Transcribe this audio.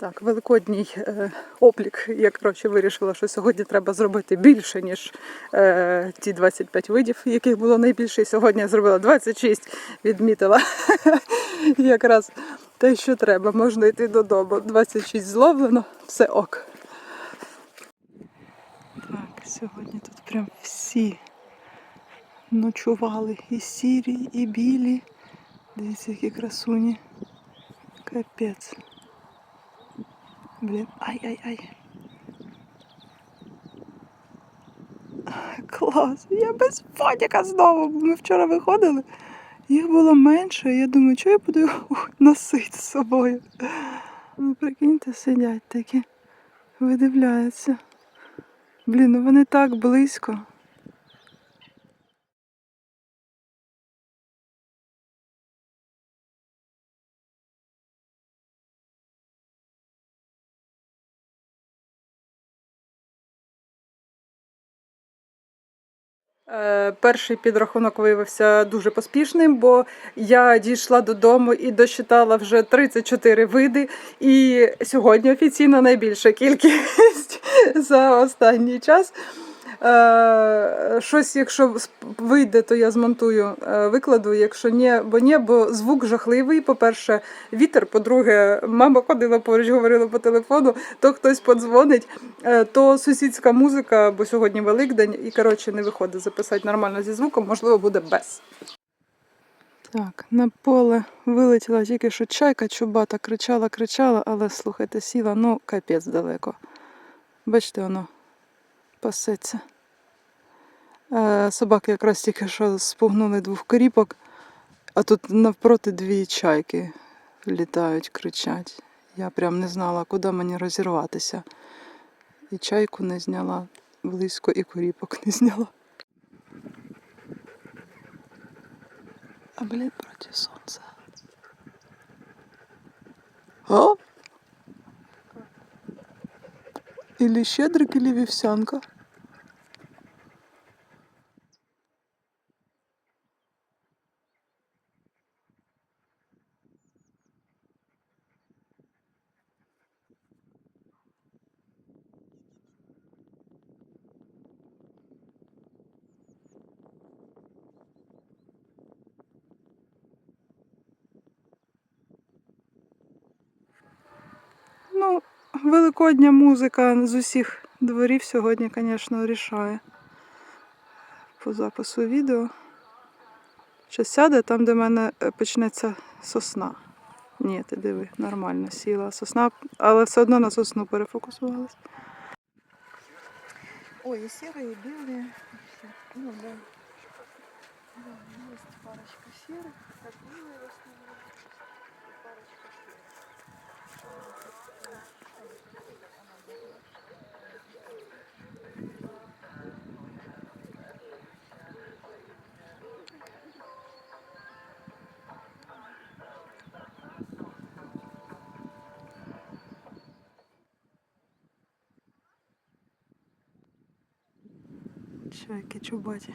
Так, великодній е, облік. Я коротше вирішила, що сьогодні треба зробити більше, ніж е, ті 25 видів, яких було найбільше. Сьогодні я зробила 26, відмітила якраз те, що треба. Можна йти додому. 26 зловлено, все ок. Так, сьогодні тут прям всі ночували. І сірі, і білі. Дивіться, які красуні. Капець. Блін, ай-ай-ай. Клас. Я без фотіка знову. бо Ми вчора виходили. Їх було менше. Я думаю, що я буду носити з собою. Ну, прикиньте, сидять такі, видивляються. Блін, ну вони так близько. Перший підрахунок виявився дуже поспішним, бо я дійшла додому і досчитала вже 34 види. І сьогодні офіційно найбільша кількість за останній час. Е, Щось, якщо вийде, то я змонтую, е, викладу. Якщо ні, бо ні, бо звук жахливий. По-перше, вітер. По-друге, мама ходила поруч, говорила по телефону, то хтось подзвонить, е, то сусідська музика, бо сьогодні Великдень, і коротше не виходить записати нормально зі звуком, можливо, буде без. Так, на поле вилетіла тільки що чайка чубата, кричала, кричала, але слухайте, сіла, ну капець далеко. Бачите, воно пасеться. Е, собаки якраз тільки що спугнули двох коріпок, а тут навпроти дві чайки літають, кричать. Я прям не знала, куди мені розірватися. І чайку не зняла близько, і коріпок не зняла. А блін проти сонця. А? Или щедрик, или вівсянка. Ну, великодня музика з усіх дворів сьогодні, звісно, рішає. По запису відео. Що сяде там, де в мене е, почнеться сосна. Ні, ти диви, нормально сіла сосна, але все одно на сосну перефокусувалась. Ой, і і білі. Ну, да. Да, є парочка сірих, так білий. Парочка сірих. Чайки чубаті.